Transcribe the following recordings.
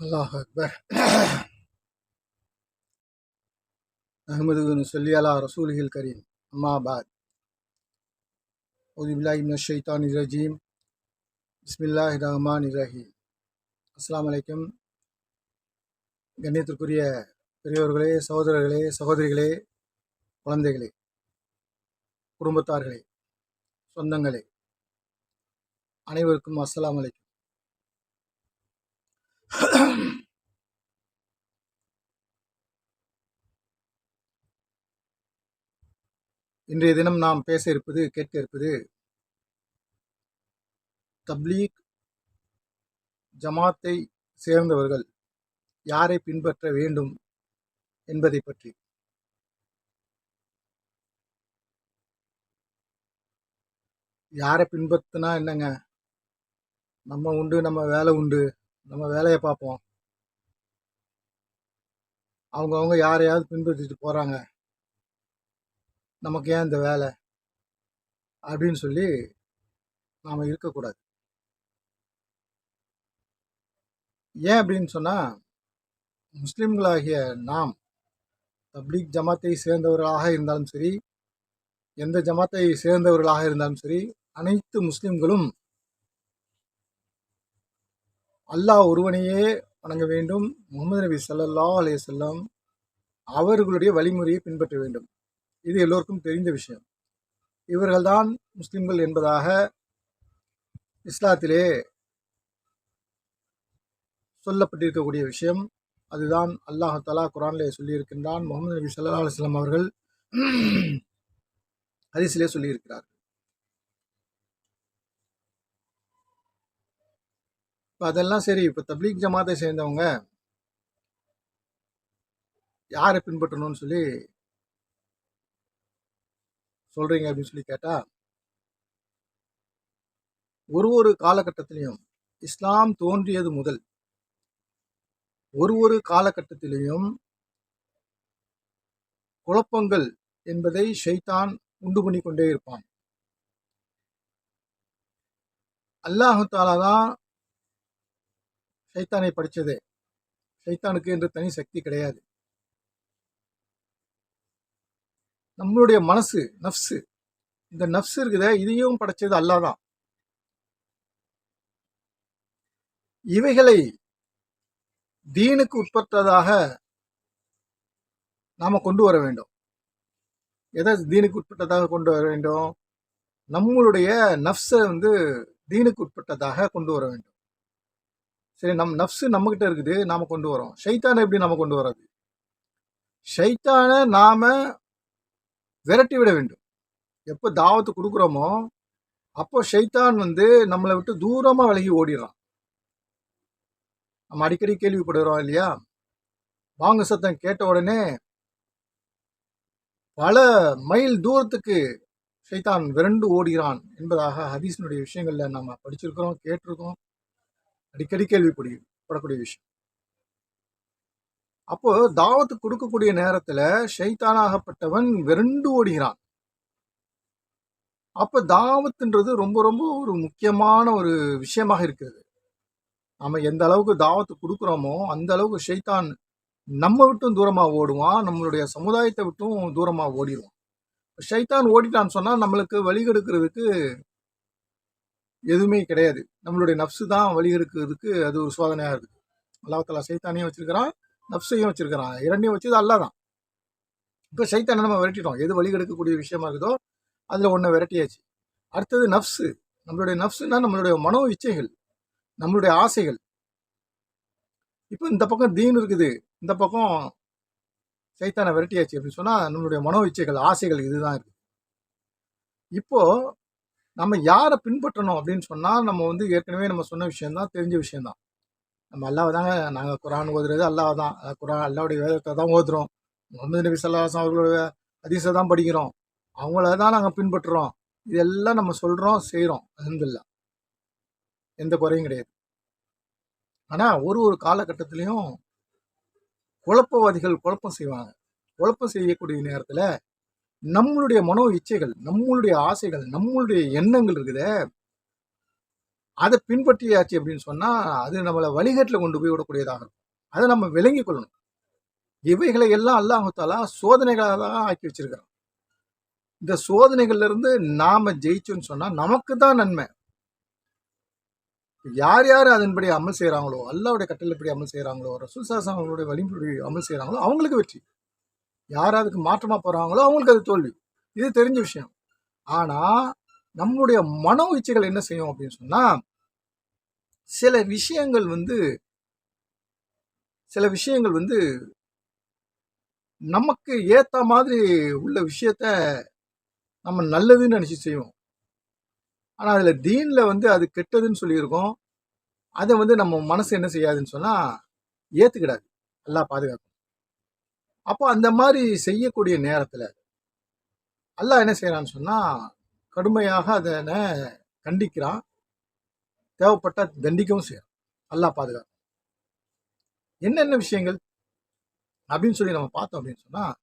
அல்லாஹ் அக்பர். அஹமது சொல்லி அலா ரசூலில் கரீம். அம்மா பாத். ஷைத்தான் இரஜீம் பிஸ்மில்லாஹ் ரஹ்மான் இரஹீம் அஸ்லாம் அலைக்கும். கண்ணியத்திற்குரிய பெரியோர்களே சகோதரர்களே சகோதரிகளே குழந்தைகளே குடும்பத்தார்களே சொந்தங்களே அனைவருக்கும் அஸ்லாம் அலைக்கும். இன்றைய தினம் நாம் பேச இருப்பது கேட்க இருப்பது தப்லீக் ஜமாத்தை சேர்ந்தவர்கள் யாரை பின்பற்ற வேண்டும் என்பதை பற்றி. யாரை பின்பற்றினா என்னங்க? நம்ம உண்டு நம்ம வேலை உண்டு. நம்ம வேலையை பார்ப்போம். அவங்கவுங்க யாரையாவது பின்பற்றிட்டு போகிறாங்க நமக்கு ஏன் இந்த வேலை? அப்படின்னு சொல்லி நாம் இருக்கக்கூடாது. ஏன் அப்படின்னு சொன்னால் முஸ்லீம்களாகிய நாம் தப்லீக் ஜமாத்தை சேர்ந்தவர்களாக இருந்தாலும் சரி எந்த ஜமாத்தை சேர்ந்தவர்களாக இருந்தாலும் சரி அனைத்து முஸ்லீம்களும் அல்லாஹ் ஒருவனையே வணங்க வேண்டும். முகமது நபி சல்லா அலைய செல்லம் அவர்களுடைய வழிமுறையை பின்பற்ற வேண்டும். இது எல்லோருக்கும் தெரிந்த விஷயம். இவர்கள்தான் முஸ்லிம்கள் என்பதாக இஸ்லாத்திலே சொல்லப்பட்டிருக்கக்கூடிய விஷயம். அதுதான் அல்லாஹ் தலா குரானிலே சொல்லியிருக்கின்றான். முகமது நபி சல்லா அலுவலாம் அவர்கள் ஹரிசிலே சொல்லியிருக்கிறார் இப்போ அதெல்லாம் சரி இப்போ தப்லீக் ஜமாத்தை சேர்ந்தவங்க யாரை பின்பற்றணும்னு சொல்லி சொல்றீங்க அப்படின்னு சொல்லி கேட்டா ஒரு ஒரு காலகட்டத்திலையும் இஸ்லாம் தோன்றியது முதல் ஒரு ஒரு காலகட்டத்திலையும் குழப்பங்கள் என்பதை ஷைத்தான் உண்டு பண்ணி கொண்டே இருப்பான். அல்லாஹு தாலா தான் சைத்தானை படித்தது. சைத்தானுக்கு என்று தனி சக்தி கிடையாது. நம்மளுடைய மனசு நஃப்ஸு இந்த நஃப்ஸ் இருக்குத இதையும் படைச்சது அல்லாதான். இவைகளை தீனுக்கு உட்பட்டதாக நாம் கொண்டு வர வேண்டும். எதை தீனுக்கு உட்பட்டதாக கொண்டு வர வேண்டும்? நம்மளுடைய நஃப்ஸை வந்து தீனுக்கு உட்பட்டதாக கொண்டு வர வேண்டும். சரி நம் நஃப்ஸு நம்மக்கிட்ட இருக்குது நாம் கொண்டு வரோம். ஷைத்தானை எப்படி நம்ம கொண்டு வர்றது? ஷைத்தானை நாம் விரட்டி விட வேண்டும். எப்போ தாவத்து கொடுக்குறோமோ அப்போ ஷைத்தான் வந்து நம்மளை விட்டு தூரமாக விலகி ஓடிடுறான். நம்ம அடிக்கடி கேள்விப்படுகிறோம் இல்லையா? வாங்க சத்தம் கேட்ட உடனே பல மைல் தூரத்துக்கு ஷைத்தான் விரண்டு ஓடுகிறான் என்பதாக ஹதீஸினுடைய விஷயங்களில் நம்ம படிச்சிருக்கிறோம் கேட்டிருக்கோம் அடிக்கடி கேள்விப்படி படக்கூடிய விஷயம். அப்போ தாவத்து கொடுக்கக்கூடிய நேரத்துல ஷைத்தானாகப்பட்டவன் விரண்டு ஓடுகிறான். அப்ப தாவத்துன்றது ரொம்ப ரொம்ப ஒரு முக்கியமான ஒரு விஷயமாக இருக்கிறது. நம்ம எந்த அளவுக்கு தாவத்து கொடுக்குறோமோ அந்த அளவுக்கு ஷைத்தான் நம்ம விட்டும் தூரமா ஓடுவான் நம்மளுடைய சமுதாயத்தை விட்டும் தூரமா ஓடிடுவான். ஷைத்தான் ஓடிட்டான்னு சொன்னா நம்மளுக்கு வழிகெடுக்கிறதுக்கு எதுவுமே கிடையாது. நம்மளுடைய நப்சு தான் வழிகெடுக்கிறதுக்கு அது ஒரு சோதனையாக இருக்கு. அல்லாஹாலா சைத்தானையும் வச்சிருக்கிறான் நப்சையும் வச்சிருக்கிறான். இரண்டையும் வச்சது அல்லா தான். இப்போ சைத்தானை நம்ம விரட்டிட்டோம். எது வலிகடுக்கக்கூடிய விஷயமா இருக்குதோ அதில் ஒன்றை விரட்டியாச்சு. அடுத்தது நஃப்ஸு நம்மளுடைய நப்ஸுனா நம்மளுடைய மனோ இச்சைகள் நம்மளுடைய ஆசைகள். இப்போ இந்த பக்கம் தீன் இருக்குது. இந்த பக்கம் சைத்தானை விரட்டியாச்சு அப்படின்னு சொன்னால் நம்மளுடைய மனோ இச்சைகள் ஆசைகள் இதுதான் இருக்குது இப்போ நம்ம யாரை பின்பற்றணும் அப்படின்னு சொன்னால் நம்ம வந்து ஏற்கனவே நம்ம சொன்ன விஷயந்தான் தெரிஞ்ச விஷயந்தான் நம்ம அல்லாவை தாங்க நாங்கள் குரான் ஓதுறது அல்லாவை தான். குரான் அல்லாவுடைய வேதத்தை தான் ஓதுறோம். முகமது நபி சல்லாஹம் அவர்களுடைய அதிசை தான் படிக்கிறோம். அவங்கள தான் நாங்கள் பின்பற்றுறோம். இதெல்லாம் நம்ம சொல்கிறோம் செய்கிறோம் அஹமதுல்லா எந்த குறையும் கிடையாது. ஆனால் ஒரு ஒரு காலகட்டத்திலையும் குழப்பவாதிகள் குழப்பம் செய்வாங்க. குழப்பம் செய்யக்கூடிய நேரத்தில் நம்மளுடைய மனோ இச்சைகள் நம்மளுடைய ஆசைகள் நம்மளுடைய எண்ணங்கள் இருக்குதே. அதை பின்பற்றியாச்சு அப்படின்னு சொன்னா அது நம்மளை வழிகட்டில் கொண்டு போய் விடக்கூடியதாக இருக்கும். அதை நம்ம விளங்கிக் கொள்ளணும். இவைகளை எல்லாம் அல்லாஹாலா சோதனைகளாக தான் ஆக்கி வச்சிருக்கிறான். இந்த சோதனைகள்ல இருந்து நாம ஜெயிச்சோன்னு சொன்னா நமக்கு தான் நன்மை. யார் யார் அதன்படி அமல் செய்கிறாங்களோ அல்லாவுடைய கட்டளைப்படி அமல் செய்கிறாங்களோ ரசூல் சாசம் அவங்களுடைய வழிபடி அமல் செய்கிறாங்களோ அவங்களுக்கு வெற்றி. யார் அதுக்கு மாற்றமாக போகிறாங்களோ அவங்களுக்கு அது தோல்வி. இது தெரிஞ்ச விஷயம். ஆனால் நம்முடைய மன இச்சைகள் என்ன செய்யும் அப்படின்னு சொன்னால் சில விஷயங்கள் வந்து சில விஷயங்கள் வந்து நமக்கு ஏற்ற மாதிரி உள்ள விஷயத்த நம்ம நல்லதுன்னு நினச்சி செய்வோம். ஆனால் அதில் தீனில் வந்து அது கெட்டதுன்னு சொல்லியிருக்கோம். அதை வந்து நம்ம மனசு என்ன செய்யாதுன்னு சொன்னால் ஏற்றுக்கிடாது நல்லா பாதுகாக்கும் அப்போ அந்த மாதிரி செய்யக்கூடிய நேரத்தில் அல்லாஹ் என்ன செய்கிறான்னு சொன்னால் கடுமையாக அதனை கண்டிக்கிறான். தேவைப்பட்ட தண்டிக்கவும் செய்யறான் அல்லாஹ் பாதுகாப்பு என்னென்ன விஷயங்கள்? அப்படின்னு சொல்லி நம்ம பார்த்தோம் அப்படின்னு சொன்னால்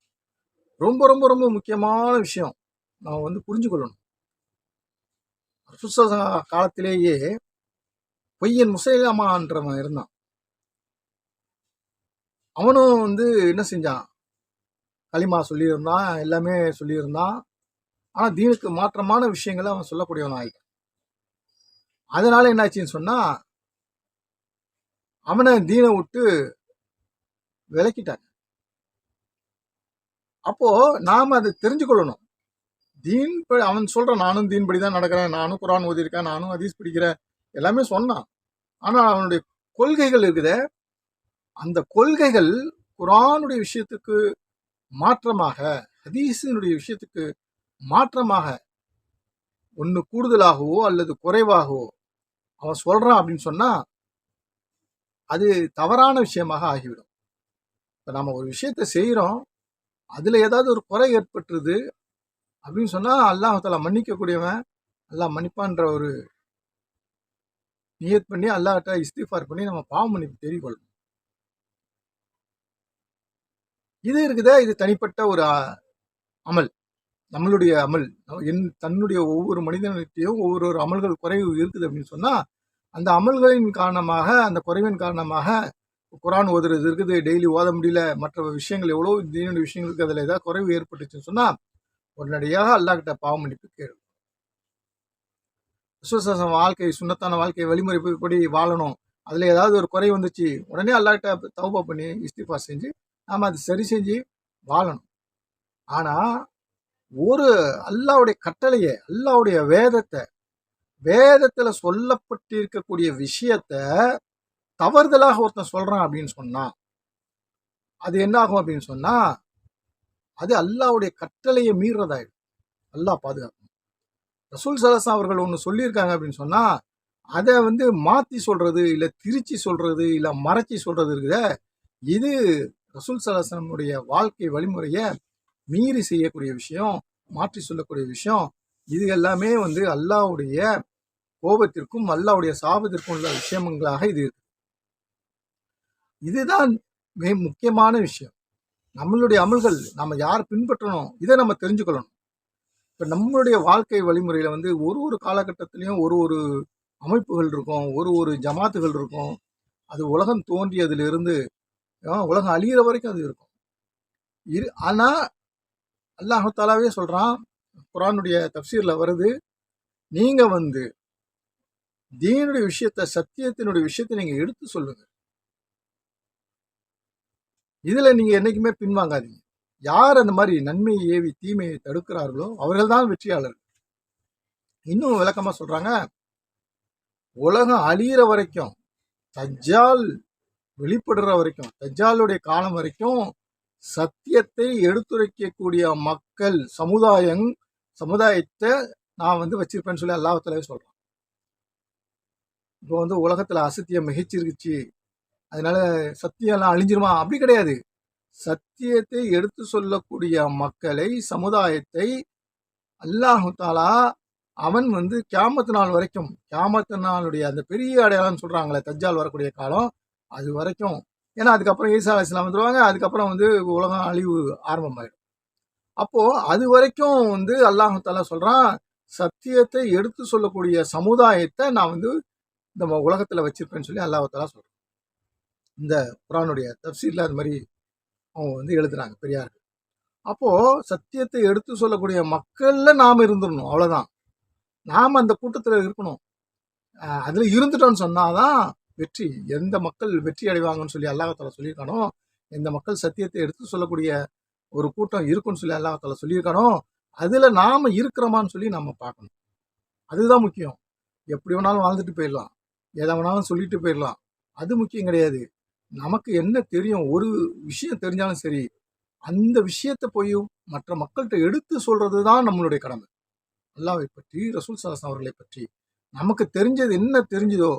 ரொம்ப ரொம்ப ரொம்ப முக்கியமான விஷயம் நம்ம வந்து புரிஞ்சு கொள்ளணும் காலத்திலேயே பொய்யன் முசைலாமான்றவன் இருந்தான். அவனும் வந்து என்ன செஞ்சான்? களிமா சொல்லியிருந்தான் எல்லாமே சொல்லியிருந்தான். ஆனால் தீனுக்கு மாற்றமான விஷயங்களை அவன் சொல்லக்கூடியவன் ஆகிட்டான் அதனால என்னாச்சுன்னு சொன்னா அவனை தீனை விட்டு விளக்கிட்டாங்க அப்போ நாம் அதை தெரிஞ்சு கொள்ளணும் தீன் படி அவன் சொல்கிறான் நானும் தீன் படி தான் நடக்கிறேன் நானும் குரான் ஓதியிருக்கேன் நானும் அதீஸ் படிக்கிறேன் எல்லாமே சொன்னான். ஆனால் அவனுடைய கொள்கைகள் இருக்குதே அந்த கொள்கைகள் குரானுடைய விஷயத்துக்கு மாற்றமாக ஹதீஸினுடைய விஷயத்துக்கு மாற்றமாக ஒன்று கூடுதலாகவோ அல்லது குறைவாகவோ அவன் சொல்கிறான் அப்படின்னு சொன்னால் அது தவறான விஷயமாக ஆகிவிடும். இப்போ நம்ம ஒரு விஷயத்த செய்கிறோம் அதில் ஏதாவது ஒரு குறை ஏற்பட்டுருது அப்படின்னு சொன்னால் அல்லாஹால மன்னிக்கக்கூடியவன் அல்லாஹ் மன்னிப்பான்ற ஒரு நியத் பண்ணி அல்லாஹ்ட்ட இஸ்திஃபார் பண்ணி நம்ம பாவம் மன்னிப்பு தெரிவிக்கொள்ளணும் இது இருக்குதா? இது தனிப்பட்ட ஒரு அமல். நம்மளுடைய அமல். என் தன்னுடைய ஒவ்வொரு மனிதனிட்டையும் ஒவ்வொரு ஒரு அமல்கள் குறைவு இருக்குது அப்படின்னு சொன்னால் அந்த அமல்களின் காரணமாக அந்த குறைவின் காரணமாக குரான் ஓதுறது இருக்குது. டெய்லி ஓத முடியல. மற்ற விஷயங்கள் எவ்வளோ தீனுடைய விஷயங்களுக்கு அதில் ஏதாவது குறைவு ஏற்பட்டுச்சுன்னு சொன்னால் உடனடியாக அல்லாஹ்கிட்ட பாவ மன்னிப்பு கேளு விசுவாசம் வாழ்க்கை சுண்ணத்தான வாழ்க்கை வழிமுறைப்படி வாழணும். அதில் ஏதாவது ஒரு குறை வந்துச்சு. உடனே அல்லாஹ்கிட்ட தௌபா பண்ணி இஸ்திஃபா செஞ்சு நாம் அதை சரி செஞ்சு வாழணும். ஆனால் ஒரு அல்லாவுடைய கட்டளையை அல்லாவுடைய வேதத்தை வேதத்தில் சொல்லப்பட்டிருக்கக்கூடிய விஷயத்த தவறுதலாக ஒருத்தன் சொல்கிறான் அப்படின்னு சொன்னால் அது என்ன ஆகும் அப்படின்னு சொன்னால் அது அல்லாவுடைய கட்டளையை மீறுறதாயிடும். அல்லாஹ் பாதுகாக்கும் ரசூல் சலசா அவர்கள் ஒன்று சொல்லியிருக்காங்க அப்படின்னு சொன்னால் அதை வந்து மாற்றி சொல்கிறது இல்லை திருச்சி சொல்கிறது இல்லை மறைச்சி சொல்கிறது இருக்குத இது ரசூல் சலசனுடைய வாழ்க்கை வழிமுறையை மீறி செய்யக்கூடிய விஷயம் மாற்றி சொல்லக்கூடிய விஷயம் இது எல்லாமே வந்து அல்லாவுடைய கோபத்திற்கும் அல்லாவுடைய சாபத்திற்கும் உள்ள விஷயங்களாக இது இருக்கு. இதுதான் மிக முக்கியமான விஷயம். நம்மளுடைய அமல்கள் நம்ம யார் பின்பற்றணும் இதை நம்ம தெரிஞ்சுக்கொள்ளணும். இப்போ நம்மளுடைய வாழ்க்கை வழிமுறையில வந்து ஒரு ஒரு காலகட்டத்திலையும் ஒரு ஒரு அமைப்புகள் இருக்கும் ஒரு ஒரு ஜமாத்துகள் இருக்கும். அது உலகம் தோன்றியதிலிருந்து உலகம் அழியிற வரைக்கும் அது இருக்கும். இரு ஆனால் அல்லாஹாலாவே சொல்கிறான் குரானுடைய தப்சீரில் வருது நீங்க வந்து தீனுடைய விஷயத்த சத்தியத்தினுடைய விஷயத்தை நீங்க எடுத்து சொல்லுங்க. இதுல நீங்க என்னைக்குமே பின்வாங்காதீங்க. யார் அந்த மாதிரி நன்மையை ஏவி தீமையை தடுக்கிறார்களோ அவர்கள் தான் வெற்றியாளர்கள். இன்னும் விளக்கமா சொல்றாங்க உலகம் அழியிற வரைக்கும் தஜ்ஜால் வெளிப்படுற வரைக்கும் தஜ்ஜாலுடைய காலம் வரைக்கும் சத்தியத்தை எடுத்துரைக்கக்கூடிய மக்கள் சமுதாயம் சமுதாயத்தை நான் வந்து வச்சிருப்பேன்னு சொல்லி அல்லாஹ்தாலே சொல்கிறான் இப்போ வந்து உலகத்தில் அசத்தியம் மிகச்சிருச்சு. அதனால சத்தியம்லாம் அழிஞ்சிருமா? அப்படி கிடையாது. சத்தியத்தை எடுத்து சொல்லக்கூடிய மக்களை சமுதாயத்தை அல்லாஹு தாலா அவன் வந்து கேமத்து நாள் வரைக்கும் கேமத்து நாளுடைய அந்த பெரிய அடையாளம்னு சொல்கிறாங்களே தஜ்ஜால் வரக்கூடிய காலம் அது வரைக்கும். ஏன்னா அதுக்கப்புறம் ஈசா அலிஸ்லாம் வந்துடுவாங்க அதுக்கப்புறம் வந்து உலகம் அழிவு ஆரம்பமாயிடும். அப்போது அது வரைக்கும் வந்து அல்லாஹு சொல்கிறான் சத்தியத்தை எடுத்து சொல்லக்கூடிய சமுதாயத்தை நான் வந்து இந்த உலகத்தில் வச்சுருப்பேன்னு சொல்லி அல்லாஹாலா சொல்கிறேன் இந்த குரானுடைய தப்சீரில் அது மாதிரி அவங்க வந்து எழுதுறாங்க பெரியார்கள். அப்போது சத்தியத்தை எடுத்து சொல்லக்கூடிய மக்களில் நாம் இருந்துடணும் அவ்வளோதான் நாம் அந்த கூட்டத்தில் இருக்கணும். அதில் அதுல இருந்துட்டோம்னு சொன்னாதான் வெற்றி எந்த மக்கள் வெற்றி அடைவாங்கன்னு சொல்லி அல்லாஹால சொல்லியிருக்கானோ எந்த மக்கள் சத்தியத்தை எடுத்து சொல்லக்கூடிய ஒரு கூட்டம் இருக்குன்னு சொல்லி அல்லாஹால சொல்லியிருக்கானோ அதில் நாம் இருக்கிறோமான்னு சொல்லி நம்ம பார்க்கணும். அதுதான் முக்கியம். எப்படி வேணாலும் வாழ்ந்துட்டு போயிடலாம். எதை வேணாலும் சொல்லிட்டு போயிடலாம். அது முக்கியம் கிடையாது. நமக்கு என்ன தெரியும் ஒரு விஷயம் தெரிஞ்சாலும் சரி அந்த விஷயத்தை போய் மற்ற மக்கள்கிட்ட எடுத்து சொல்றது தான் நம்மளுடைய கடமை. அல்லாவை பற்றி ரசூல் சலாஸ் அவர்களை பற்றி நமக்கு தெரிஞ்சது என்ன தெரிஞ்சதோ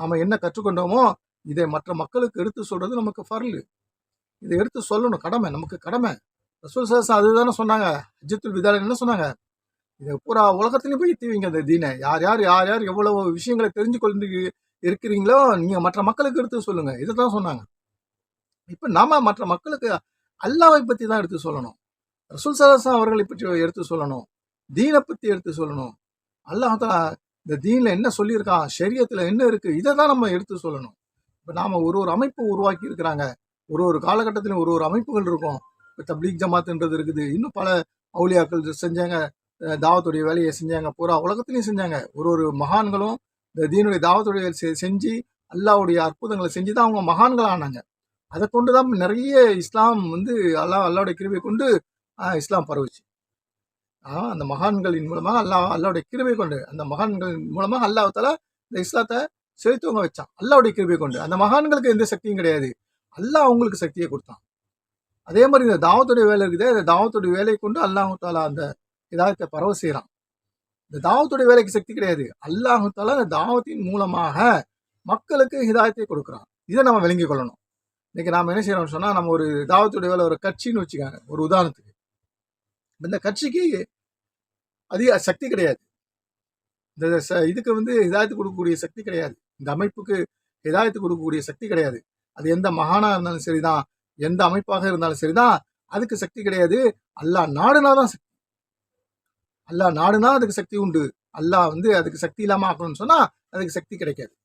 நாம் என்ன கற்றுக்கொண்டோமோ இதை மற்ற மக்களுக்கு எடுத்து சொல்கிறது நமக்கு ஃபர்லு இதை எடுத்து சொல்லணும். கடமை நமக்கு கடமை. ரசூல் சலாஸ் அதுதானே சொன்னாங்க. அஜித்துல் விதால என்ன சொன்னாங்க? இதை பூரா உலகத்துலேயும் போய் தீவிங்க அந்த தீனை. யார் யார் யார் யார் எவ்வளவு விஷயங்களை தெரிஞ்சு கொண்டு இருக்கிறீங்களோ நீங்கள் மற்ற மக்களுக்கு எடுத்து சொல்லுங்கள் இதை தான் சொன்னாங்க. இப்போ நாம் மற்ற மக்களுக்கு அல்லாவை பற்றி தான் எடுத்து சொல்லணும். ரசூல் சலாசம் அவர்களை பற்றி எடுத்து சொல்லணும். தீனை பற்றி எடுத்து சொல்லணும். அல்லாஹ் இந்த தீன்ல என்ன சொல்லியிருக்கான் ஷரியத்துல என்ன இருக்கு? இதை தான் நம்ம எடுத்து சொல்லணும். இப்போ நாம ஒரு ஒரு அமைப்பு உருவாக்கி இருக்கிறாங்க. ஒரு ஒரு காலகட்டத்திலும் ஒரு ஒரு அமைப்புகள் இருக்கும். இப்போ தப்லீக் ஜமாத்துன்றது இருக்குது. இன்னும் பல அவுளியாக்கள் செஞ்சாங்க. தாவத்துடைய வேலையை செஞ்சாங்க. பூரா உலகத்திலையும் செஞ்சாங்க. ஒரு ஒரு மகான்களும் இந்த தீனுடைய தாவத்துடைய செ- செஞ்சு அல்லாவுடைய அற்புதங்களை செஞ்சு தான் அவங்க மகான்கள் ஆனாங்க அதை கொண்டு தான் நிறைய இஸ்லாம் வந்து அல்லாஹ் அல்லாவுடைய கிருவியை கொண்டு இஸ்லாம் பரவுச்சு. அந்த மகான்களின் மூலமாக அல்லாஹ் அல்லாவுடைய கிருபை கொண்டு அந்த மகான்களின் மூலமாக அல்லாஹால இந்த இஸ்லாத்தை செலுத்தவங்க வச்சான். அல்லாவுடைய கிருபை கொண்டு. அந்த மகான்களுக்கு எந்த சக்தியும் கிடையாது. அல்லாஹ் அவங்களுக்கு சக்தியை கொடுத்தான். அதே மாதிரி இந்த தாவத்துடைய வேலை இருக்குதே. இந்த தாவத்துடைய வேலையை கொண்டு அல்லாஹு தாலா அந்த இதாகத்தை பரவ செய்கிறான் இந்த தாவத்துடைய வேலைக்கு சக்தி கிடையாது. அல்லாஹு தாலா இந்த தாவத்தின் மூலமாக மக்களுக்கு ஹிதாயத்தை கொடுக்குறான். இதை நம்ம விளங்கிக் கொள்ளணும். இன்னைக்கு நாம் என்ன செய்யறோம்னு சொன்னால் நம்ம ஒரு தாவத்துடைய வேலை ஒரு கட்சின்னு வச்சுக்காங்க. ஒரு உதாரணத்துக்கு. இந்த கட்சிக்கு அதிக சக்தி கிடையாது. இந்த ச- இதுக்கு வந்து ஹிதாயத்து கொடுக்கக்கூடிய சக்தி கிடையாது. இந்த அமைப்புக்கு ஹிதாயத்து கொடுக்கக்கூடிய சக்தி கிடையாது. அது எந்த மகானா இருந்தாலும் சரிதான். எந்த அமைப்பாக இருந்தாலும் சரிதான். அதுக்கு சக்தி கிடையாது. அல்லாஹ் நாடுனா தான் சக்தி. அல்லாஹ் நாடுனா அதுக்கு சக்தி உண்டு. அல்லாஹ் வந்து அதுக்கு சக்தி இல்லாம ஆக்கணும்னு சொன்னா அதுக்கு சக்தி கிடைக்காது.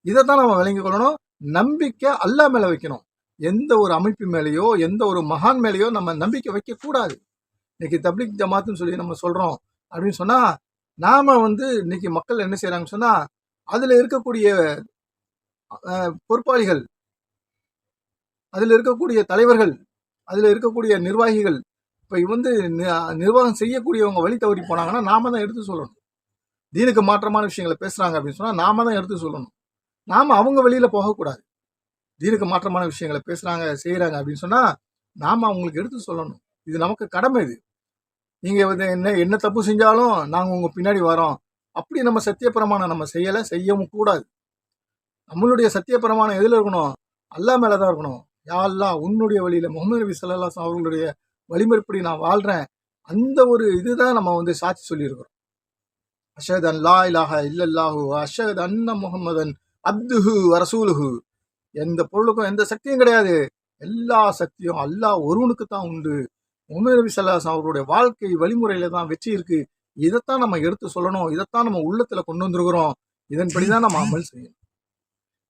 இதைத்தான் நம்ம விளங்கிக் கொள்ளணும். நம்பிக்கை அல்லாஹ் மேல வைக்கணும். எந்த ஒரு அமைப்பு மேலேயோ எந்த ஒரு மகான் மேலேயோ நம்ம நம்பிக்கை வைக்க கூடாது இன்னைக்கு தப்ளிக் ஜமாத்துன்னு சொல்லி நம்ம சொல்றோம் அப்படின்னு சொன்னா நாம வந்து இன்னைக்கு மக்கள் என்ன செய்யறாங்கன்னு சொன்னா அதுல இருக்கக்கூடிய பொறுப்பாளிகள் அதுல இருக்கக்கூடிய தலைவர்கள் அதுல இருக்கக்கூடிய நிர்வாகிகள் இப்ப வந்து நிர்வாகம் செய்யக்கூடியவங்க வழி தவறி போனாங்கன்னா நாம தான் எடுத்து சொல்லணும். தீனுக்கு மாற்றமான விஷயங்களை பேசுறாங்க அப்படின்னு சொன்னா நாம தான் எடுத்து சொல்லணும். நாம அவங்க வழியில போகக்கூடாது. தீனுக்கு மாற்றமான விஷயங்களை பேசுறாங்க செய்யறாங்க அப்படின்னு சொன்னா நாம அவங்களுக்கு எடுத்து சொல்லணும். இது நமக்கு கடமை இது. நீங்கள் வந்து என்ன என்ன தப்பு செஞ்சாலும் நாங்கள் உங்கள் பின்னாடி வரோம். அப்படி நம்ம சத்தியப்பிரமாணம் நம்ம செய்யலை செய்யவும் கூடாது. நம்மளுடைய சத்தியப்பிரமாணம் எதில் இருக்கணும்? அல்லா மேலே தான் இருக்கணும். யா உன்னுடைய வழியில் முகமது நபி ஸல்லல்லாஹு அவர்களுடைய வழிமுறைப்படி நான் வாழ்கிறேன் அந்த ஒரு இதுதான் நம்ம வந்து சாட்சி சொல்லியிருக்கிறோம். அஷத் அல்லா லா இல்லல்லாஹு அஷத் அன்ன முகமதன் அப்துஹு வரசூலுஹு எந்த பொருளுக்கும் எந்த சக்தியும் கிடையாது. எல்லா சக்தியும் அல்லாஹ் ஒருவனுக்கு தான் உண்டு. முகமது நபி ஸல்லல்லாஹு அவர்களுடைய வாழ்க்கை வழிமுறையில தான் வெற்றி இருக்கு. இதைத்தான் நம்ம எடுத்து சொல்லணும். இதைத்தான் நம்ம உள்ளத்துல கொண்டு வந்திருக்கிறோம். இதன்படி தான் நம்ம அமல் செய்யணும்.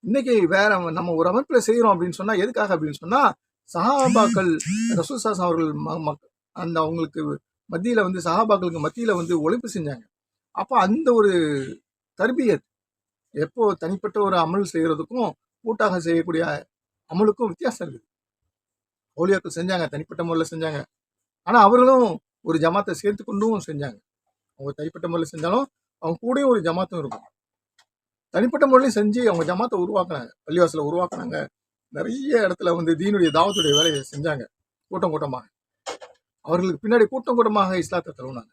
இன்னைக்கு வேற நம்ம ஒரு அமைப்புல செய்யறோம் அப்படின்னு சொன்னா எதுக்காக அப்படின்னு சொன்னா சஹாபாக்கள் ரசூல் சாஸ் அவர்கள் அந்த அவங்களுக்கு மத்தியில வந்து சஹாபாக்களுக்கு மத்தியில வந்து ஒழிப்பு செஞ்சாங்க. அப்போ அந்த ஒரு தர்பியத் எப்போ தனிப்பட்ட ஒரு அமல் செய்யறதுக்கும் கூட்டாக செய்யக்கூடிய அமலுக்கும் வித்தியாசம் இருக்குது. ஓலியாக்கள் செஞ்சாங்க தனிப்பட்ட முறையில் செஞ்சாங்க. ஆனால் அவர்களும் ஒரு ஜமாத்தை சேர்த்து கொண்டும் செஞ்சாங்க. அவங்க தனிப்பட்ட முறையில் செஞ்சாலும் அவங்க கூடயும் ஒரு ஜமாத்தும் இருக்கும். தனிப்பட்ட முறையிலையும் செஞ்சு அவங்க ஜமாத்தை உருவாக்குனாங்க. பள்ளிவாசல உருவாக்குனாங்க. நிறைய இடத்துல வந்து தீனுடைய தாவத்துடைய வேலையை செஞ்சாங்க கூட்டம் கூட்டமாக. அவர்களுக்கு பின்னாடி கூட்டம் கூட்டமாக இஸ்லாத்தை தழுவினாங்க.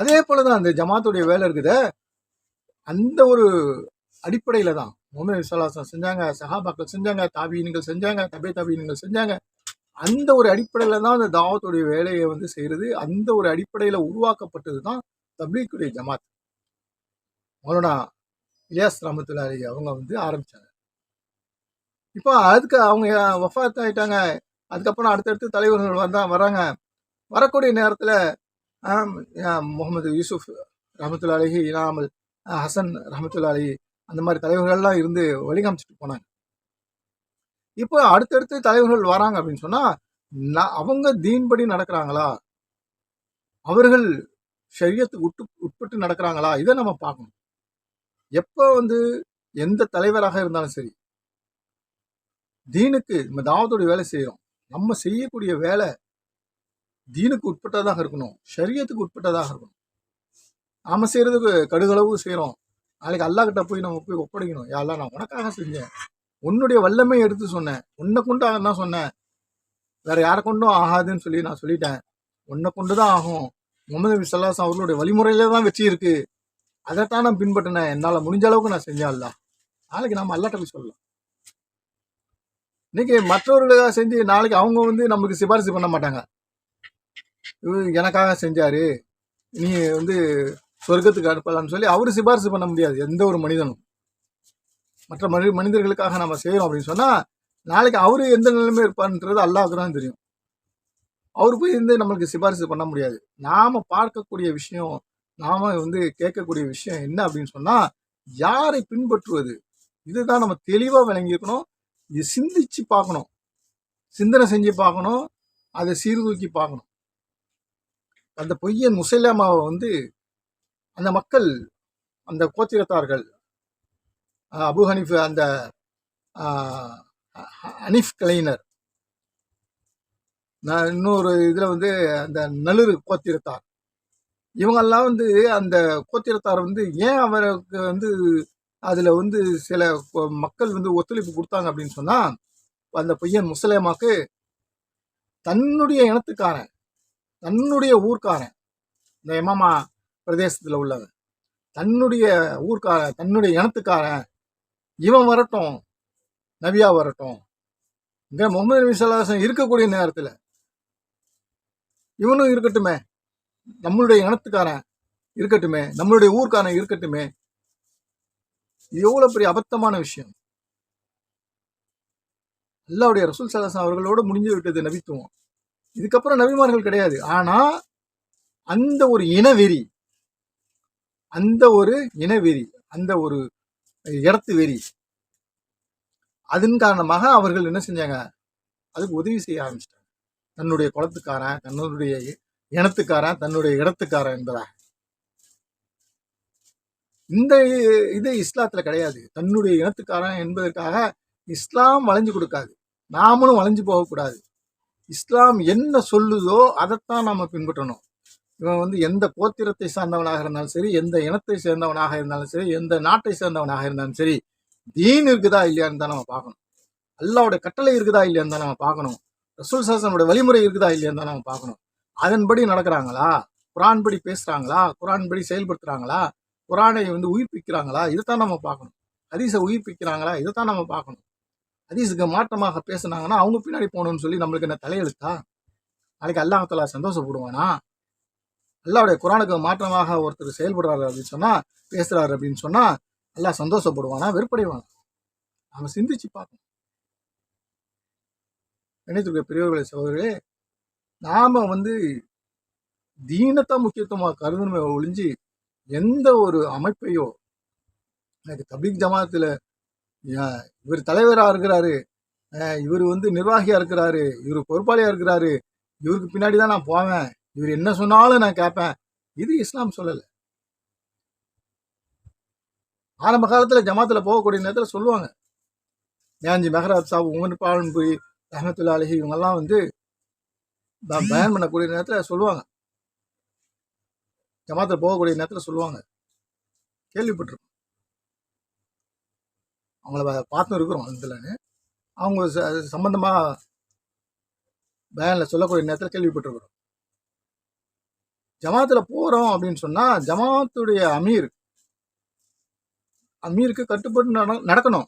அதே போலதான் அந்த ஜமாத்துடைய வேலை இருக்குது. அந்த ஒரு அடிப்படையில் தான் முகமது விஸ்வலாசம் செஞ்சாங்க சஹாபாக்கள் செஞ்சாங்க தாபீன்கள் செஞ்சாங்க தபே தாபீன்கள் செஞ்சாங்க. அந்த ஒரு அடிப்படையில தான் அந்த தாவத்துடைய வேலையை வந்து செய்யறது அந்த ஒரு அடிப்படையில உருவாக்கப்பட்டது தான் தப்லீக்குடைய ஜமாத். மௌலானா இலியாஸ் ரஹமத்துல்லாஹி அவங்க வந்து ஆரம்பிச்சாங்க. இப்போ அதுக்கு அவங்க வஃபாத் ஆயிட்டாங்க அதுக்கப்புறம் அடுத்தடுத்து தலைவர்கள் வந்தா வராங்க. வரக்கூடிய நேரத்தில் முகமது யூசுப் ரஹமத்துல்லாஹி இனாமல் ஹசன் ரஹமத்துல்லா அலி அந்த மாதிரி தலைவர்கள்லாம் இருந்து வழிகாமிச்சிட்டு போனாங்க. இப்போ அடுத்தடுத்து தலைவர்கள் வராங்க அப்படின்னு சொன்னா அவங்க தீன்படி நடக்கிறாங்களா? அவர்கள் சரியத்துக்கு உட்டு உட்பட்டு நடக்கிறாங்களா? இதை நம்ம பார்க்கணும். எப்போ வந்து எந்த தலைவராக இருந்தாலும் சரி தீனுக்கு நம்ம தாவத்தோட வேலை செய்கிறோம் நம்ம செய்யக்கூடிய வேலை தீனுக்கு உட்பட்டதாக இருக்கணும். சரியத்துக்கு உட்பட்டதாக இருக்கணும். நாம் செய்கிறதுக்கு கடுகளவு செய்கிறோம் நாளைக்கு அல்லாஹ் கிட்ட போய் நம்ம போய் ஒப்படைக்கணும். யாரெல்லாம் நான் உனக்காக செஞ்சேன். உன்னுடைய வல்லமை எடுத்து சொன்னேன். உன்னை கொண்டு தான் சொன்னேன். வேற யாரை கொண்டும் ஆகாதுன்னு சொல்லி நான் சொல்லிட்டேன். உன்னை கொண்டு தான் ஆகும். முகமது நபி சல்லாஸ் அவர்களுடைய வழிமுறையில தான் வெற்றி இருக்கு. அதைத்தான் நான் பின்பற்றினேன். என்னால் முடிஞ்ச அளவுக்கு நான் செஞ்சேன் அல்ல நாளைக்கு நம்ம அல்லாட்ட போய் சொல்லலாம். இன்னைக்கு மற்றவர்களுக்காக செஞ்சு நாளைக்கு அவங்க வந்து நமக்கு சிபாரிசு பண்ண மாட்டாங்க. இவரு எனக்காக செஞ்சாரு. நீ வந்து சொர்க்கத்துக்கு அனுப்பலாம்னு சொல்லி அவரு சிபாரிசு பண்ண முடியாது. எந்த ஒரு மனிதனும். மற்ற மனி மனிதர்களுக்காக நம்ம செய்யறோம் அப்படின்னு சொன்னா நாளைக்கு அவரு எந்த நிலைமை இருப்பார்ன்றது அல்லாவுக்கு தான் தெரியும். அவர் போய் இருந்து நம்மளுக்கு சிபாரிசு பண்ண முடியாது. நாம பார்க்கக்கூடிய விஷயம் நாம வந்து கேட்கக்கூடிய விஷயம் என்ன அப்படின்னு சொன்னா யாரை பின்பற்றுவது? இதுதான் நம்ம தெளிவா விளங்கியிருக்கணும். இது சிந்திச்சு பார்க்கணும். சிந்தனை செஞ்சு பார்க்கணும். அதை சீர்தூக்கி பார்க்கணும். அந்த பொய்யன் முசைலாமாவை வந்து அந்த மக்கள் அந்த கோத்திரத்தார்கள் அபு ஹனீஃப் அந்த ஹனீஃப் கலைஞர் நான் இன்னொரு இதில் வந்து அந்த நலுறு கோத்திரத்தார். இவங்கெல்லாம் வந்து அந்த கோத்திரத்தார் வந்து ஏன் அவருக்கு வந்து அதில் வந்து சில மக்கள் வந்து ஒத்துழைப்பு கொடுத்தாங்க அப்படின்னு சொன்னால் அந்த பையன் முஸ்லேமாக்கு தன்னுடைய இனத்துக்காரன் தன்னுடைய ஊர்க்காரன் இந்த எமாமா பிரதேசத்தில் உள்ளவன் தன்னுடைய ஊர்க்காரன் தன்னுடைய இனத்துக்காரன் இவன் வரட்டும் நபியா வரட்டும். இங்கே முகமது நபி ஸல்லல்லாஹு இருக்கக்கூடிய நேரத்தில் இவனும் இருக்கட்டுமே நம்மளுடைய இனத்துக்காரன் இருக்கட்டுமே நம்மளுடைய ஊர்க்காரன் இருக்கட்டுமே. எவ்வளோ பெரிய அபத்தமான விஷயம். அல்லாவுடைய ரசூல் சலாசன் அவர்களோட முடிஞ்சு விட்டது நபித்துவம். இதுக்கப்புறம் நபிமார்கள் கிடையாது. ஆனால் அந்த ஒரு இனவெறி அந்த ஒரு இனவெறி அந்த ஒரு இடத்து வெறி. அதன் காரணமாக அவர்கள் என்ன செஞ்சாங்க? அதுக்கு உதவி செய்ய ஆரம்பிச்சிட்டாங்க. தன்னுடைய குளத்துக்காரன் தன்னுடைய இனத்துக்காரன் தன்னுடைய இடத்துக்காரன் என்பதாக. இந்த இது இஸ்லாத்துல கிடையாது. தன்னுடைய இனத்துக்காரன் என்பதற்காக இஸ்லாம் வளைஞ்சு கொடுக்காது. நாமளும் வளைஞ்சு போகக்கூடாது. இஸ்லாம் என்ன சொல்லுதோ அதைத்தான் நாம பின்பற்றணும். இவன் வந்து எந்த கோத்திரத்தை சார்ந்தவனாக இருந்தாலும் சரி எந்த இனத்தை சேர்ந்தவனாக இருந்தாலும் சரி எந்த நாட்டை சேர்ந்தவனாக இருந்தாலும் சரி தீன் இருக்குதா இல்லையான்னு தான் நம்ம பார்க்கணும். அல்லாவோட கட்டளை இருக்குதா இல்லையான்னு தான் நம்ம பார்க்கணும். ரசூல் சாசனோட வழிமுறை இருக்குதா இல்லையான்னு தான் நம்ம பார்க்கணும். அதன்படி நடக்கிறாங்களா? குரான் படி பேசுறாங்களா? குரான் படி செயல்படுத்துறாங்களா? குரானை வந்து உயிர்ப்பிக்கிறாங்களா? இதைத்தான் நம்ம பார்க்கணும். ஹதீஸை உயிர்ப்பிக்கிறாங்களா? இதைத்தான் நம்ம பார்க்கணும். ஹதீஸுக்கு மாற்றமாக பேசுனாங்கன்னா அவங்க பின்னாடி போகணும்னு சொல்லி நம்மளுக்கு என்ன தலையெழுத்தா? நாளைக்கு அல்லாஹாலா சந்தோஷப்படுவானா? அல்லாவுடைய குரானுக்கு மாற்றமாக ஒருத்தர் செயல்படுறாரு அப்படின்னு சொன்னால் பேசுகிறாரு அப்படின்னு சொன்னால் எல்லாம் சந்தோஷப்படுவானா? வெறுப்படைவானா? நாம் சிந்திச்சு பார்க்கணும். நினைத்துக்க பெரியவர்களை சகோதரர்களே நாம் வந்து தீனத்தான் முக்கியத்துவமாக கருதுமே ஒழிஞ்சு எந்த ஒரு அமைப்பையோ எனக்கு தபிக் ஜமாத்தில் இவர் தலைவராக இருக்கிறாரு இவர் வந்து நிர்வாகியாக இருக்கிறாரு இவர் பொறுப்பாளியாக இருக்கிறாரு இவருக்கு பின்னாடி தான் நான் போவேன் இவர் என்ன சொன்னாலும் நான் கேட்பேன். இது இஸ்லாம் சொல்லல. ஆரம்ப காலத்துல ஜமாத்துல போகக்கூடிய நேரத்தில் சொல்லுவாங்க. ஞாஞ்சி மெஹராப் சாப் உமன் பாலன்புரி ரஹமத்துல்லா அலஹி இவங்கெல்லாம் வந்து ப- பயன் பண்ணக்கூடிய நேரத்தில் சொல்லுவாங்க. ஜமாத்துல போகக்கூடிய நேரத்தில் சொல்லுவாங்க. கேள்விப்பட்டிருக்கோம். அவங்கள பார்த்து பார்த்தும் இருக்கிறோம் இதுலன்னு அவங்க ச- சம்பந்தமா பயனில் சொல்லக்கூடிய நேரத்தில் கேள்விப்பட்டிருக்கிறோம். ஜமாத்துல போறோம் அப்படின்னு சொன்னா ஜமாத்துடைய அமீர் அமீருக்கு கட்டுப்பட்டு நட- நடக்கணும்.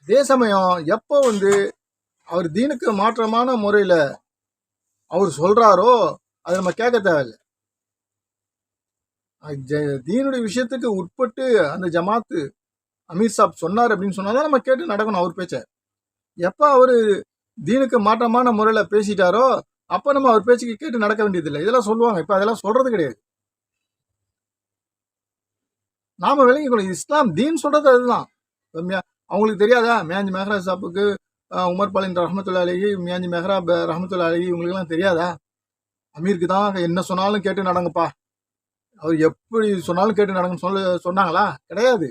அதே சமயம் எப்போ வந்து அவர் தீனுக்கு மாற்றமான முறையில் அவர் சொல்றாரோ அதை நம்ம கேட்க தேவையில்லை. ஜ- தீனுடைய விஷயத்துக்கு உட்பட்டு அந்த ஜமாத்து அமீர் சாப் சொன்னார் அப்படின்னு சொன்னால்தான் நம்ம கேட்டு நடக்கணும் அவர் பேச்ச. எப்போ அவர் தீனுக்கு மாற்றமான முறையில் பேசிட்டாரோ அப்போ நம்ம அவர் பேச்சுக்கு கேட்டு நடக்க வேண்டியதில்லை. இதெல்லாம் சொல்லுவாங்க. இப்போ அதெல்லாம் சொல்றது கிடையாது. நாம விளங்கிக்கணும் இஸ்லாம் தீன் சொல்றது அதுதான். அவங்களுக்கு தெரியாதா? மியாஞ்சி மெஹரா சாப்புக்கு உமர் பாலின் ரஹமத்துல்லா அலகி மியாஞ்சி மெஹரா ப- ரஹமத்துல்லா அலகி இவங்களுக்குலாம் தெரியாதா? அமீருக்கு தான் என்ன சொன்னாலும் கேட்டு நடங்கப்பா. அவர் எப்படி சொன்னாலும் கேட்டு நடங்கன்னு சொல்ல சொன்னாங்களா? கிடையாது.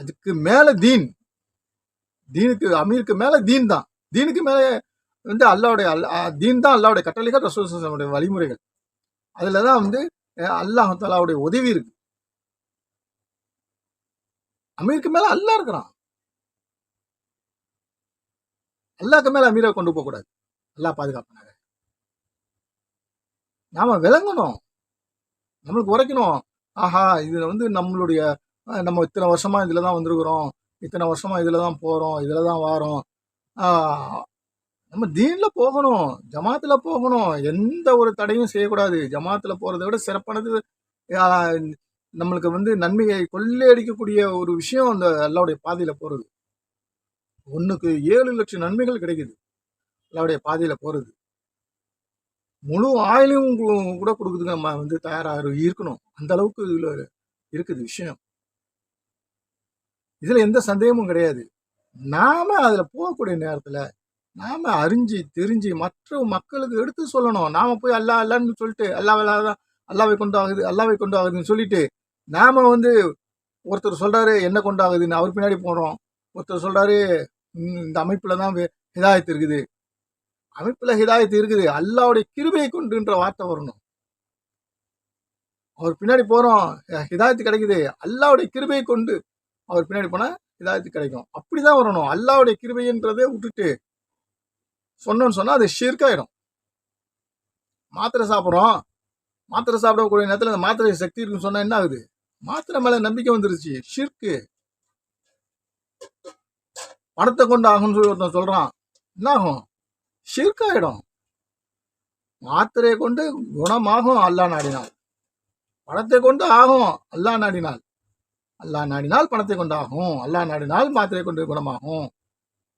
அதுக்கு மேல தீன். தீனுக்கு அமீருக்கு மேல தீன் தான். தீனுக்கு மேலே வந்து அல்லாவுடைய அல் தீன் தான் அல்லாவுடைய கட்டளைகள் ரசூலுடைய வழிமுறைகள். அதுல தான் வந்து அல்லாஹ் தாலாவுடைய உதவி இருக்கு. அமீருக்கு மேலே அல்லாஹ் இருக்கிறான். அல்லாக்கு மேலே அமீரை கொண்டு போகக்கூடாது அல்லா அல்லாஹ் நாம் விளங்கணும். நம்மளுக்கு உரைக்கணும். ஆஹா இதில் வந்து நம்மளுடைய நம்ம இத்தனை வருஷமா இதில் தான் வந்திருக்கிறோம். இத்தனை வருஷமா இதில் தான் போகிறோம் இதில் தான் வாரோம். ஆஹ், நம்ம தீன்ல போகணும் ஜமாத்துல போகணும் எந்த ஒரு தடையும் செய்யக்கூடாது. ஜமாத்துல போறதை விட சிறப்பானது நம்மளுக்கு வந்து நன்மையை கொள்ளையடிக்கக்கூடிய ஒரு விஷயம் அந்த அல்லாவுடைய பாதையில போறது. ஒண்ணுக்கு ஏழு லட்சம் நன்மைகள் கிடைக்குது அல்லாவுடைய பாதையில போறது. முழு ஆயிலையும் கூட கொடுக்குதுங்க நம்ம வந்து தயாராக இருக்கணும். அந்த அளவுக்கு இதுல இருக்குது விஷயம். இதுல எந்த சந்தேகமும் கிடையாது. நாம அதுல போகக்கூடிய நேரத்துல நாம அறிஞ்சு தெரிஞ்சு மற்ற மக்களுக்கு எடுத்து சொல்லணும். நாம போய் அல்லா அல்லான்னு சொல்லிட்டு அல்லாஹ் அல்லாதான் அல்லாவை கொண்டு ஆகுது அல்லாவை கொண்டு ஆகுதுன்னு சொல்லிட்டு நாம வந்து ஒருத்தர் சொல்றாரு என்ன கொண்டு ஆகுதுன்னு அவர் பின்னாடி போறோம். ஒருத்தர் சொல்றாரு இந்த அமைப்புல தான் ஹிதாயத்து இருக்குது. அமைப்புல ஹிதாயத்து இருக்குது. அல்லாவுடைய கிருபையை கொண்டுன்ற வார்த்தை வரணும். அவர் பின்னாடி போறோம் ஹிதாயத்து கிடைக்குது. அல்லாவுடைய கிருபையை கொண்டு அவர் பின்னாடி போனா ஹிதாயத்து கிடைக்கும். அப்படிதான் வரணும். அல்லாவுடைய கிருபைன்றதை விட்டுட்டு சொன்னோன்னு சொன்னால் அது ஷிர்காயிடும். மாத்திரை சாப்பிட்றோம். மாத்திரை சாப்பிடக்கூடிய நேரத்தில் அந்த மாத்திரை சக்தி இருக்குன்னு சொன்னா என்ன ஆகுது? மாத்திரை மேல நம்பிக்கை வந்துருச்சு. ஷிர்க்கு. பணத்தை கொண்டு ஆகும்னு சொல்லி ஒருத்தன் சொல்றான். என்ன ஆகும்? ஷிர்காயிடும். மாத்திரையை கொண்டு குணமாகும். அல்லாஹ் நாடினால். பணத்தை கொண்டு ஆகும். அல்லாஹ் நாடினால். அல்லாஹ் நாடினால் பணத்தை கொண்டு ஆகும். அல்லாஹ் நாடினால் மாத்திரை கொண்டு குணமாகும்.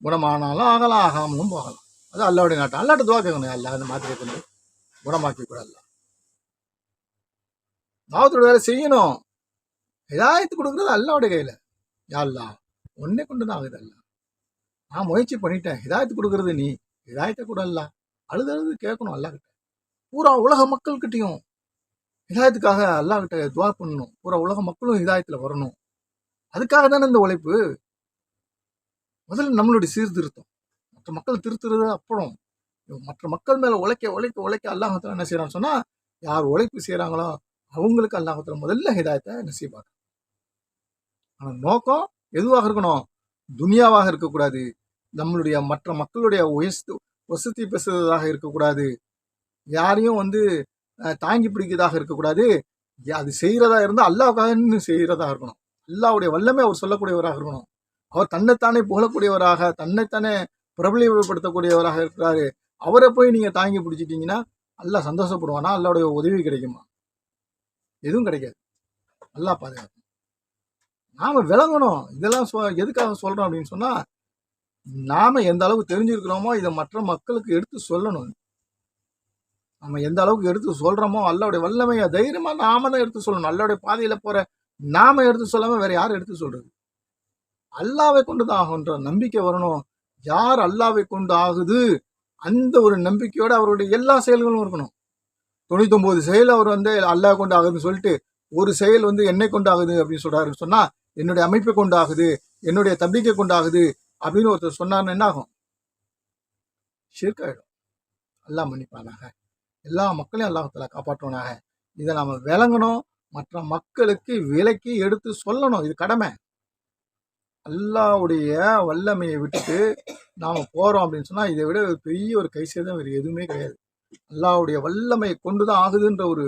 குணமானாலும் ஆகலாம். ஆகாமலும் போகலாம். அது அல்லாவுடைய நாட்டம் அல்லாட்ட துவா கேட்கணும் அல்லாஹ் அந்த மாத்திரை கொண்டு குணமாக்கி கூட அல்ல தாவத்தோட வேலை செய்யணும். இதாயத்து கொடுக்குறது அல்லாவுடைய கையில. யா அல்லாஹ் கொண்டு தான் ஆகுது அல்ல நான் முயற்சி பண்ணிட்டேன் ஹிதாயத்து கொடுக்கறது நீ ஹிதாயத்தை கூட அல்ல அழுது அழுது கேட்கணும் அல்லா கிட்ட. பூரா உலக மக்கள்கிட்டயும் ஹிதாயத்துக்காக அல்லாஹ் கிட்ட துவா பண்ணணும். பூரா உலக மக்களும் ஹிதாயத்துல வரணும். அதுக்காக தானே இந்த உழைப்பு. முதல்ல நம்மளுடைய சீர்திருத்தம். மற்ற மக்கள் திருத்துறது அப்புறம். மற்ற மக்கள் மேலே உழைக்க உழைக்க உழைக்க அல்லாஹத்தில் என்ன செய்கிறான்னு சொன்னால் யார் உழைப்பு செய்கிறாங்களோ அவங்களுக்கு அல்லாஹத்தில் முதல்ல ஹிதாயத்தை நசீபாக ஆனால் நோக்கம் எதுவாக இருக்கணும்? துனியாவாக இருக்கக்கூடாது. நம்மளுடைய மற்ற மக்களுடைய உயஸ்து வசதி பேசுறதாக இருக்கக்கூடாது. யாரையும் வந்து தாங்கி பிடிக்கிறதாக இருக்கக்கூடாது. அது செய்கிறதா இருந்தால் அல்லாவுக்காக செய்கிறதா இருக்கணும். அல்லாவுடைய வல்லமே அவர் சொல்லக்கூடியவராக இருக்கணும். அவர் தன்னைத்தானே புகழக்கூடியவராக தன்னைத்தானே பிரபலப்படுத்தக்கூடியவராக இருக்கிறாரு. அவரை போய் நீங்கள் தாங்கி பிடிச்சிட்டீங்கன்னா நல்லா சந்தோஷப்படுவானா? அல்லாவுடைய உதவி கிடைக்குமா? எதுவும் கிடைக்காது. நல்லா பாதுகாப்பு நாம் விளங்கணும். இதெல்லாம் சொ- எதுக்காக சொல்கிறோம் அப்படின்னு சொன்னால் நாம் எந்த அளவுக்கு தெரிஞ்சிருக்கிறோமோ இதை மற்ற மக்களுக்கு எடுத்து சொல்லணும். நம்ம எந்த அளவுக்கு எடுத்து சொல்கிறோமோ அல்லாவுடைய வல்லமையை தைரியமாக நாம தான் எடுத்து சொல்லணும். அல்லாவுடைய பாதையில் போகிற நாம எடுத்து சொல்லாமல் வேறு யார் எடுத்து சொல்கிறது அல்லாவை கொண்டு தான் ஆகுன்ற நம்பிக்கை வரணும். யார் அல்லாவை கொண்டு ஆகுது? அந்த ஒரு நம்பிக்கையோட அவருடைய எல்லா செயல்களும் இருக்கணும். தொண்ணூத்தொன்பது செயல் அவர் வந்து அல்லாஹ் கொண்டு ஆகுதுன்னு சொல்லிட்டு ஒரு செயல் வந்து என்னை கொண்டு ஆகுது அப்படின்னு சொல்றாருன்னு சொன்னா என்னுடைய அமைப்பை கொண்டு ஆகுது என்னுடைய தம்பிக்கை கொண்டு ஆகுது அப்படின்னு ஒருத்தர் சொன்னார்னு என்ன ஆகும்? ஷிர்காயிடும் அல்லாஹ் மன்னிப்பானாக. எல்லா மக்களையும் அல்லாஹத்துல காப்பாற்றுவனாக. இதை நாம விளங்கணும். மற்ற மக்களுக்கு விலக்கி எடுத்து சொல்லணும். இது கடமை. அல்லாவுடைய வல்லமையை விட்டுட்டு நாம் போகிறோம் அப்படின்னு சொன்னால் இதை விட ஒரு பெரிய ஒரு கை சேதம் வேறு எதுவுமே கிடையாது. அல்லாவுடைய வல்லமையை கொண்டு தான் ஆகுதுன்ற ஒரு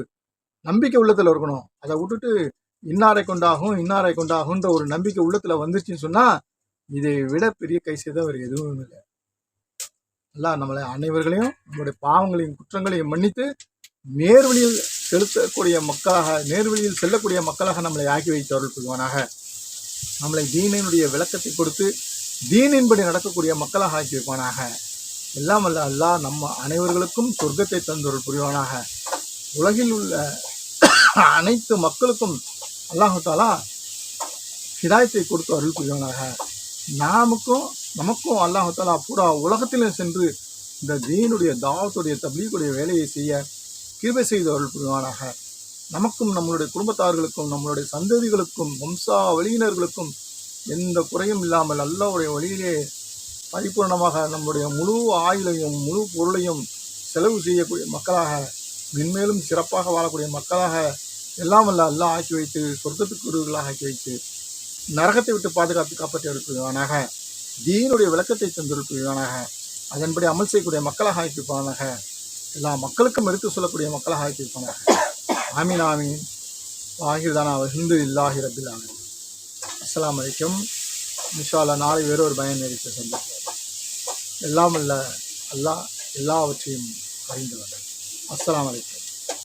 நம்பிக்கை உள்ளத்தில் இருக்கணும். அதை விட்டுட்டு இன்னாரை கொண்டாகும் இன்னாரை கொண்டாகுன்ற ஒரு நம்பிக்கை உள்ளத்தில் வந்துருச்சுன்னு சொன்னால் இதை விட பெரிய கை சேதம் வேறு எதுவும் இல்லை. அல்லாஹ் நம்மளை அனைவர்களையும் நம்மளுடைய பாவங்களையும் குற்றங்களையும் மன்னித்து நேர்வழியில் செலுத்தக்கூடிய மக்களாக நேர்வழியில் செல்லக்கூடிய மக்களாக நம்மளை ஆக்கி வைத்து அருள் புரிவானாக. நம்மளை தீனினுடைய விளக்கத்தை கொடுத்து தீனின்படி நடக்கக்கூடிய மக்களாக ஆக்கி எல்லாம் அல்ல அல்லாஹ் நம்ம அனைவர்களுக்கும் சொர்க்கத்தை தந்தொருள் புரிவானாக. உலகில் உள்ள அனைத்து மக்களுக்கும் அல்லாஹாலா ஹிதாயத்தை கொடுத்து அருள் புரிவானாக. நாமுக்கும் நமக்கும் அல்லாஹாலா பூரா உலகத்திலும் சென்று இந்த தீனுடைய தாவத்துடைய தப்லீகுடைய வேலையை செய்ய கிருபை செய்து அருள் புரிவானாக. நமக்கும் நம்மளுடைய குடும்பத்தார்களுக்கும் நம்மளுடைய சந்ததிகளுக்கும் வம்சா வழியினர்களுக்கும் எந்த குறையும் இல்லாமல் அல்லாவுடைய வழியிலே பரிபூர்ணமாக நம்முடைய முழு ஆயுளையும் முழு பொருளையும் செலவு செய்யக்கூடிய மக்களாக மென்மேலும் சிறப்பாக வாழக்கூடிய மக்களாக எல்லாம் அல்ல அல்லாஹ் ஆக்கி வைத்து சொர்க்கத்துக்குரியவர்களாக ஆக்கி வைத்து நரகத்தை விட்டு பாதுகாத்து காப்பாற்றி இருப்பவனாக தீனுடைய விளக்கத்தை தந்திருப்பவனாக அதன்படி அமல் செய்யக்கூடிய மக்களாக ஆக்கியிருப்பானாக எல்லா மக்களுக்கும் எடுத்து சொல்லக்கூடிய மக்களாக ஆக்கியிருப்பானாக ஆமீன் ஆமீன் வாகிர்தானா ஹிந்து இல்லாஹி ரபில் ஆமீன். அஸ்ஸலாமு அலைக்கும். இன்ஷால்லா நாளை வேறொரு பயன் நெறிக்க சந்திப்போம். எல்லாம் அல்ல அல்லாஹ் எல்லாவற்றையும் அறிந்தவர் அஸ்லாம் அலைக்கும்.